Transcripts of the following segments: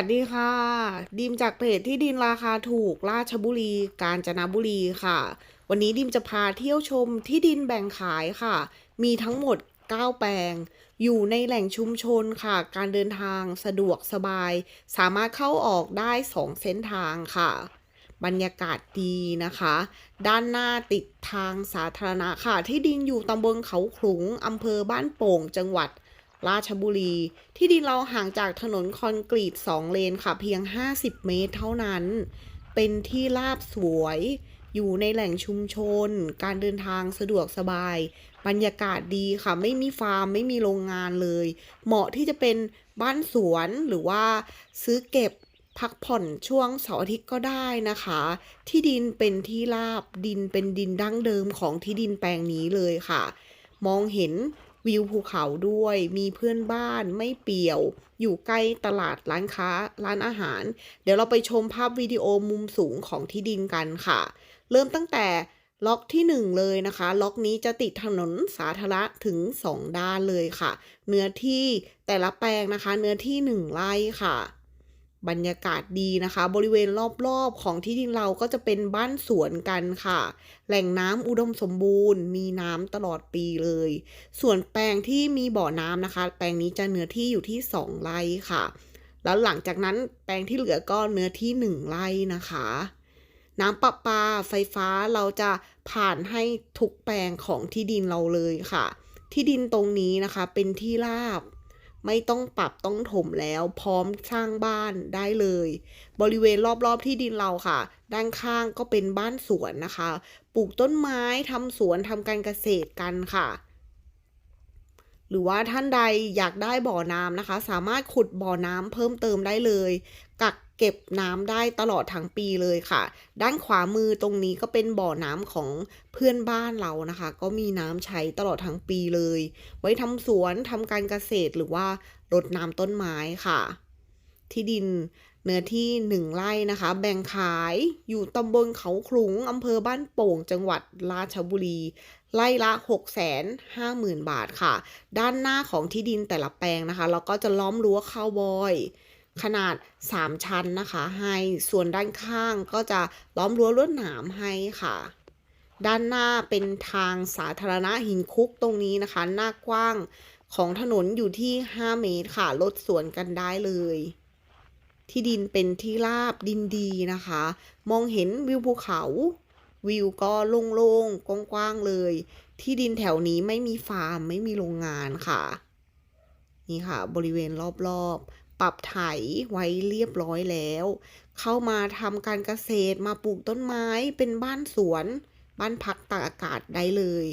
สวัสดีค่ะ ดิมจากเพจที่ดินราคาถูกราชบุรี กาญจนบุรีค่ะ วันนี้ดิมจะพาเที่ยวชมที่ดินแบ่งขายค่ะ มีทั้งหมด 9 แปลง อยู่ในแหล่งชุมชนค่ะ การเดินทางสะดวกสบาย สามารถเข้าออกได้ 2 เส้นทางค่ะ บรรยากาศดีนะคะ ด้านหน้าติดทางสาธารณะค่ะ ที่ดินอยู่ตำบลเขาขลุงอำเภอบ้านโป่งจังหวัด ราชบุรี ที่ดินเราห่างจากถนนคอนกรีต 2 เลนค่ะ เพียง 50 เมตรเท่านั้น เป็นที่ราบสวย อยู่ในแหล่งชุมชน การเดินทางสะดวกสบาย บรรยากาศดีค่ะ ไม่มีฟาร์ม ไม่มีโรงงานเลย เหมาะที่จะเป็นบ้านสวนหรือว่าซื้อเก็บพักผ่อนช่วงเสาร์อาทิตย์ก็ได้นะคะ ที่ดินเป็นที่ราบดินเป็นดินดั้งเดิมของที่ดินแปลงนี้เลยค่ะ มองเห็น วิวภูเขาด้วย มีเพื่อนบ้านไม่เปี่ยว อยู่ใกล้ตลาดร้านค้าร้านอาหาร เดี๋ยวเราไปชมภาพวิดีโอมุมสูงของที่ดินกันค่ะ เริ่มตั้งแต่ล็อกที่ 1 เลยนะคะ ล็อกนี้จะติดถนนสาธารณะถึง 2 ด้านเลยค่ะ เนื้อที่แต่ละแปลงนะคะ เนื้อที่ 1 ไร่ค่ะ บรรยากาศดีนะคะ บริเวณรอบๆของที่ดินเราก็จะเป็นบ้านสวนกันค่ะ แหล่งน้ำอุดมสมบูรณ์ มีน้ำตลอดปีเลย ส่วนแปลงที่มีบ่อน้ำนะคะ แปลงนี้จะเนื้อที่อยู่ที่ 2 ไร่ค่ะ แล้วหลังจากนั้นแปลงที่เหลือก็เนื้อที่ 1 ไร่นะคะ น้ำประปาไฟฟ้าเราจะผ่านให้ทุกแปลงของที่ดินเราเลยค่ะ ที่ดินตรงนี้นะคะเป็นที่ราบ ไม่ต้องปรับต้องถมแล้วพร้อมสร้างบ้านได้เลย บริเวณรอบๆที่ดินเราค่ะ ด้านข้างก็เป็นบ้านสวนนะคะ ปลูกต้นไม้ทำสวนทำการเกษตรกันค่ะ หรือว่าท่านใดอยากได้บ่อน้ำนะคะ สามารถขุดบ่อน้ำเพิ่มเติมได้เลย เก็บน้ำได้ตลอดทั้งปีเลยค่ะ ด้านขวามือตรงนี้ก็เป็นบ่อน้ำของเพื่อนบ้านเรานะคะ ก็มีน้ำใช้ตลอดทั้งปีเลย ไว้ทำสวนทำการเกษตรหรือว่ารดน้ำต้นไม้ค่ะ ที่ดินเนื้อที่หนึ่งไร่นะคะ แบ่งขายอยู่ตำบลเขาขลุงอำเภอบ้านโป่งจังหวัดราชบุรี ไร่ละ6 5 0 0 0 0 บาทค่ะ ด้านหน้าของที่ดินแต่ละแปลงนะคะ เราก็จะล้อมรั้วคาวบอย ขนาด 3 ชั้นนะคะ ให้ส่วนด้านข้างก็จะล้อมรั้วลวดหนามให้ค่ะ ด้านหน้าเป็นทางสาธารณะหินคุกตรงนี้นะคะ หน้ากว้างของถนนอยู่ที่ 5 เมตรค่ะรถสวนกันได้เลย ที่ดินเป็นที่ราบดินดีนะคะ มองเห็นวิวภูเขา วิวก็โล่งๆกว้างๆเลย ที่ดินแถวนี้ไม่มีฟาร์มไม่มีโรงงานค่ะนี่ค่ะ บริเวณรอบๆ ปรับไถไว้เรียบร้อยแล้ว เข้ามาทำการเกษตรมาปลูกต้นไม้เป็นบ้านสวน บ้านพักตากอากาศได้เลย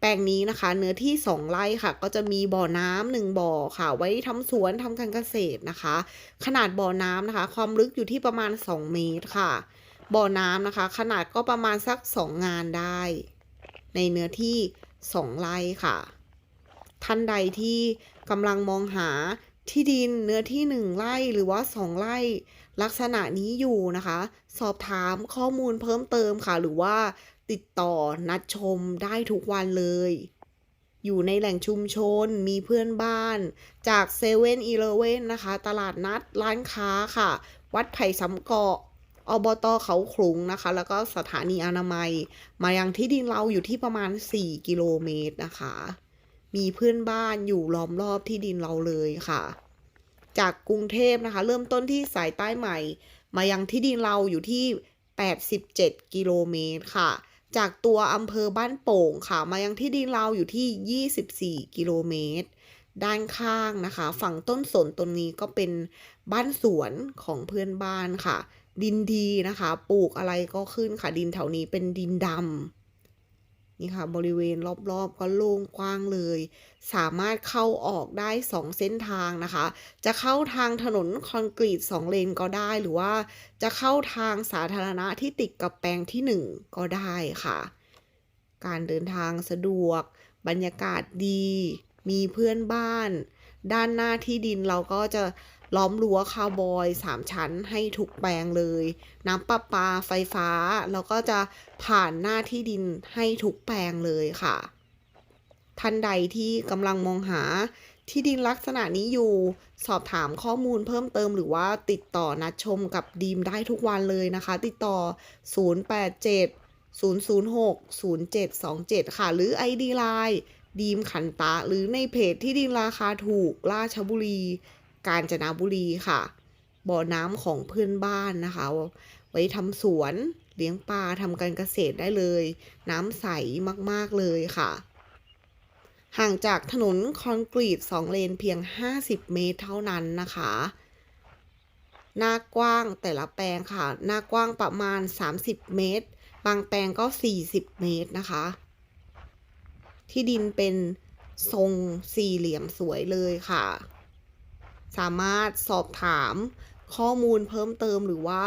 แปลงนี้นะคะ เนื้อที่ 2ไร่ค่ะ ก็จะมีบ่อน้ำหนึ่งบ่อค่ะ ไว้ทำสวนทำการเกษตรนะคะ ขนาดบ่อน้ำนะคะ ความลึกอยู่ที่ประมาณ 2 เมตรค่ะ บ่อน้ำนะคะ ขนาดก็ประมาณสัก 2 งานได้ ในเนื้อที่ 2ไร่ค่ะ ท่านใดที่กำลังมองหา ที่ดินเนื้อที่ 1 ไร่หรือว่า 2 ไร่ ลักษณะนี้อยู่นะคะ สอบถามข้อมูลเพิ่มเติมค่ะ หรือว่าติดต่อนัดชมได้ทุกวันเลย อยู่ในแหล่งชุมชนมีเพื่อนบ้าน จากเซเว่นอีเลเว่นนะคะ ตลาดนัดร้านค้าค่ะ วัดไผ่สำเกาะอบตเขาขลุงนะคะ แล้วก็สถานีอนามัย มายังที่ดินเราอยู่ที่ประมาณ 4 กิโลเมตรนะคะ มีเพื่อนบ้านอยู่ล้อมรอบที่ดินเราเลยค่ะ จากกรุงเทพนะคะ เริ่มต้นที่สายใต้ใหม่ มายังที่ดินเราอยู่ที่ 87 กิโลเมตรค่ะ จากตัวอำเภอบ้านโป่งค่ะ มายังที่ดินเราอยู่ที่ 24 กิโลเมตร ด้านข้างนะคะ ฝั่งต้นสนต้นนี้ก็เป็นบ้านสวนของเพื่อนบ้านค่ะ ดินดีนะคะ ปลูกอะไรก็ขึ้นค่ะ ดินแถวนี้เป็นดินดำ นี่ค่ะ บริเวณรอบๆก็โล่งกว้างเลย สามารถเข้าออกได้ 2 เส้นทางนะคะ จะเข้าทางถนนคอนกรีต 2 เลนก็ได้หรือว่า จะเข้าทางสาธารณะที่ติดกับแปลงที่ 1 ก็ได้ค่ะ การเดินทางสะดวก บรรยากาศดี มีเพื่อนบ้าน ด้านหน้าที่ดินเราก็จะ ล้อมรั้วคาวบอย 3 ชั้นให้ทุกแปลงเลย น้ำประปาไฟฟ้าเราก็จะผ่านหน้าที่ดินให้ทุกแปลงเลยค่ะ ท่านใดที่กำลังมองหาที่ดินลักษณะนี้อยู่ สอบถามข้อมูลเพิ่มเติมหรือว่าติดต่อนัดชมกับดีมได้ทุกวันเลยนะคะ ติดต่อ 087 006 0727 ค่ะ หรือ ID Line ดีมขันตะ หรือในเพจที่ดินราคาถูกราชบุรี กาญจนบุรีค่ะ บ่อน้ำของเพื่อนบ้านนะคะ ไว้ทำสวนเลี้ยงปลาทำการเกษตรได้เลย น้ำใสมากๆเลยค่ะ ห่างจากถนนคอนกรีต2เลนเพียง 50 เมตรเท่านั้นนะคะ หน้ากว้างแต่ละแปลงค่ะ หน้ากว้างประมาณ 30 เมตร บางแปลงก็ 40 เมตรนะคะ ที่ดินเป็นทรงสี่เหลี่ยมสวยเลยค่ะ สามารถสอบถามข้อมูลเพิ่มเติมหรือว่า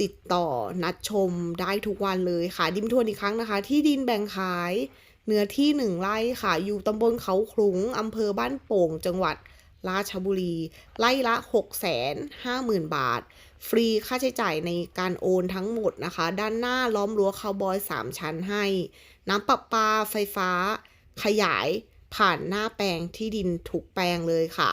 ติดต่อนัดชมได้ทุกวันเลยค่ะ ดิมทวนอีกครั้งนะคะ ที่ดินแบ่งขาย เนื้อที่หนึ่งไร่ค่ะ อยู่ตำบลเขาขลุงอำเภอบ้านโป่ง จังหวัดราชบุรีไร่ละ 6 5 0 0 0 0 บาท ฟรีค่าใช้จ่ายในการโอนทั้งหมดนะคะ ด้านหน้าล้อมรั้วคาวบอย 3 ชั้นให้ น้ำประปาไฟฟ้า ขยายผ่านหน้าแปลงที่ดินทุกแปลงเลยค่ะ